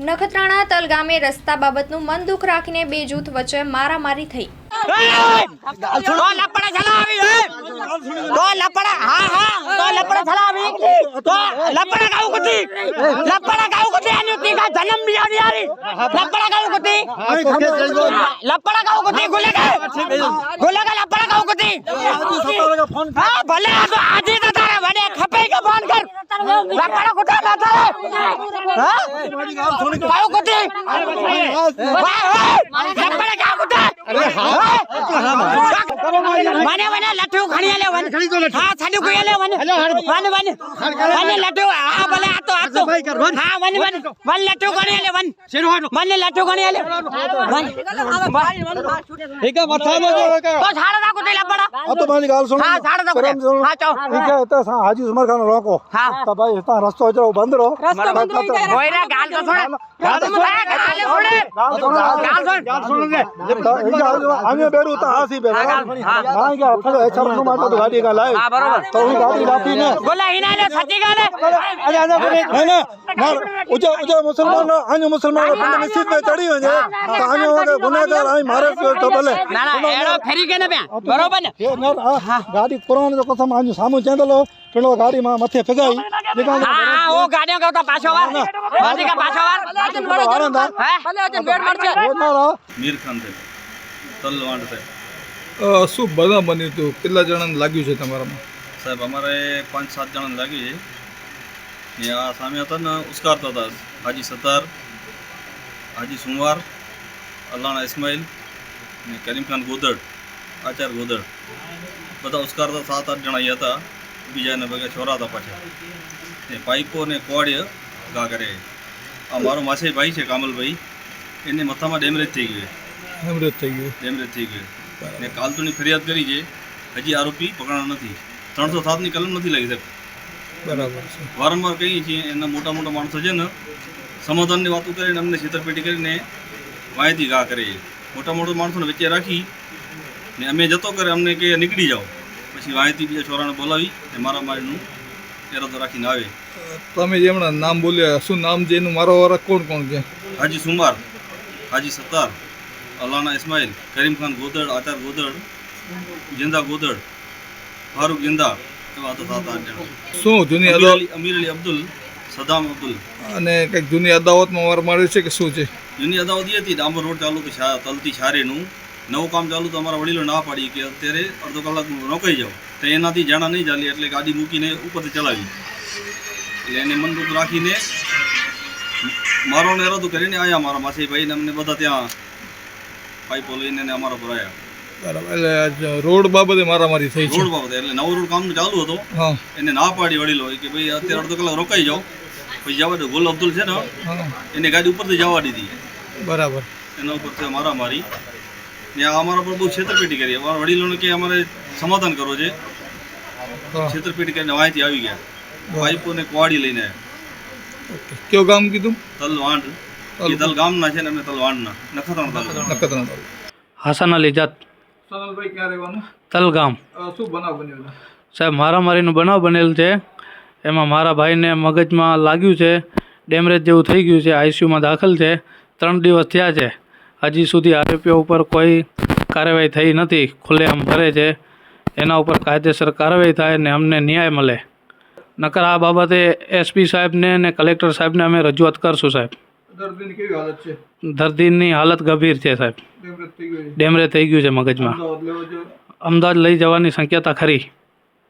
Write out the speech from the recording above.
નખત્રાણા તલ ગામે રસ્તા બાબતનું મન દુઃખ રાખીને બે જૂથ વચ્ચે મારામારી થઈ. ભલે ફોન કર લપડા કુટા ના તારે હા ગાઉ કતી વાહ લપડા ગાઉ કતી મને મને લઠ્ઠુ ખણી લે વન છાડ્યું કોઈ લે મને વાને વાને વાને લટો આ ભલે આ તો આ તો હા વાને વાને વાને લટો ગણે લે વાને શેનો હાડો વાને લટો ગણે લે વાને ઠીક મથા દે તો છાડા રાખો તે લપડા આ તો માની ગાલ સુણ હા છાડા રાખો હા ચાઓ ઠીક હે તો હાજી ઉમર ખાન રોકો હા તો ભાઈ તા રસ્તો જો બંધ રો રસ્તો બંધ હોય રા ગાલ તો છોડે ગાલ તો છોડે ગાલ છોડે ગાલ છોડે અમે બેરું તો હાસી બેરું હા હા કે આપણે છરનો માતો ગાડી કા લાય હા બરોબર તો હું ગાડી રાખીને બોલા હિના લે સચ્ચી ગાલે હે ને માર ઉજા ઉજા મુસલમાન આને મુસલમાન બંને મસ્જિદ में ચડી વજે તો આને વગે ગુનેગાર આઈ મારે તો ભલે ના ના એડો ફેરી કે ને બે બરોબર ને એ ગાડી પુરાણ તો કસમ આને સામુ ચેંદલો પેલો ગાડી માં મથે ફગાઈ હા હા ઓ ગાડીઓ કહો તો પાછો વાર બાજી કા પાછો વાર હે મીર ખાન છે તલવાંડ શું બધા બન્યું હતું કેટલા જણાને લાગ્યું છે તમારામાં સાહેબ અમારે પાંચ સાત જણા લાગી છે. ને આ સામે હતા ને ઉસ્કારતા હતા. હાજી સત્તાર હાજી સુમવાર અલ્લાણા ઇસ્માઇલ ને કરીમ ખાન ગોદડ આચાર ગોદડ બધા ઉસ્કારતા સાત આઠ જણા હતા. બીજાને ભગે છોરા હતા પાછા. ને પાઇપો ને કોડ ગા કરે. આ મારો માસે ભાઈ છે કામલભાઈ. એને મથામાં ડેમેજ થઈ ગયું ડેમરેજ થઈ ગયું. ડેમેજ થઈ ગયું ને કાલતુની ફરિયાદ કરી છે. હજી આરોપી પકડાણો નથી. ત્રણસો સાતની કલમ નથી લાગી સાહેબ બરાબર છે. વારંવાર કહીએ છીએ એના મોટા મોટા માણસો છે ને સમાધાનની વાતો કરીને અમને છેતરપેટી કરીને માહિતી ગા કરે છે. મોટા મોટા માણસોને વચ્ચે રાખી ને અમે જતો કરે અમને કે નીકળી જાઓ. પછી માહિતી બીજા છોરાને બોલાવી ને મારા મારીનું એરાદો રાખીને આવે. તમે જે હમણાં નામ બોલ્યા શું નામ છે એનું? મારો વારા કોણ કોણ છે? હાજી સુમાર હાજી સત્તાર અલાના ઇસ્માઇલ કરીમ ખાન ગોદડ આચાર ગોદડ જિંદા ગોદડ ફારૂક જિંદા એવા હતા સાત આઠ જણા શું જૂની અમીર અદાવત અલી અમીર અલી અબ્દુલ સદામ અબ્દુલ અને કંઈક જૂની અદાવતમાં વાર માર્યું છે કે શું છે જૂની અદાવત એ હતી ડામર રોડ ચાલુ કે તલતી છારેનું નવું કામ ચાલુ તો અમારા વડીલો ના પાડી કે અત્યારે અડધો કલાક રોકાઈ જાઓ તો એનાથી જાણા નહીં ચાલી એટલે ગાડી મૂકીને ઉપરથી ચલાવી એટલે એને મન દુઃખ રાખીને મારો ને કરીને આવ્યા મારા માસીભાઈ ને અમને બધા ત્યાં પાઇપો લઈને અમારા પર આવ્યા બરાબર એટલે રોડ બાબતે મારામારી થઈ છે. રોડ બાબતે એટલે નવો રોડ કામ ચાલુ હતો. હા. એને ના પાડી વડીલો કે ભાઈ અત્યારે અડધો કલાક રોકાઈ જાઓ. પછી જવા દો ગોલ અબ્દુલ છે ને એને ગાડી ઉપરથી જવા દીધી. બરાબર. એના ઉપર છે મારામારી. ને અમારા પર બહુ છેતરપેટી કરી. અમારા વડીલોને કે અમારે સમાધાન કરવો છે. છેતરપેટી કરીને વાંચી આવી ગયા. પાઇપોને ને કવાડી લઈને. કયો ગામ કીધું? તલવાંડ. એ તલ ગામના છે ને અમે તલવાંડના નખત્રાણા તાલુકા નખત્રાણા હાસાના હસન અલી જત સોનલભાઈ ક્યાં રહેવાનું? તલગામ. શું બનાવ બન્યો સાહેબ મારામારીનો બનાવ બનેલ છે. એમાં મારા ભાઈને મગજમાં લાગ્યું છે ડેમરેજ જેવું થઈ ગયું છે આઈસીયુમાં દાખલ છે. ત્રણ દિવસ થયા છે. હજી સુધી આરોપીઓ ઉપર કોઈ કાર્યવાહી થઈ નથી. ખુલ્લેઆમ ભરે છે. એના ઉપર કાયદેસર કાર્યવાહી થાય ને અમને ન્યાય મળે. નકર આ બાબતે એસપી સાહેબને અને કલેક્ટર સાહેબને અમે રજૂઆત કરશું સાહેબ. દર્દીની કેવી હાલત છે? દર્દીની હાલત ગંભીર છે સાહેબ. ડેમરેજ થઈ ગયું છે મગજમાં. અમદાવાદ અમદાવાદ લઈ જવાની શક્યતા ખરી.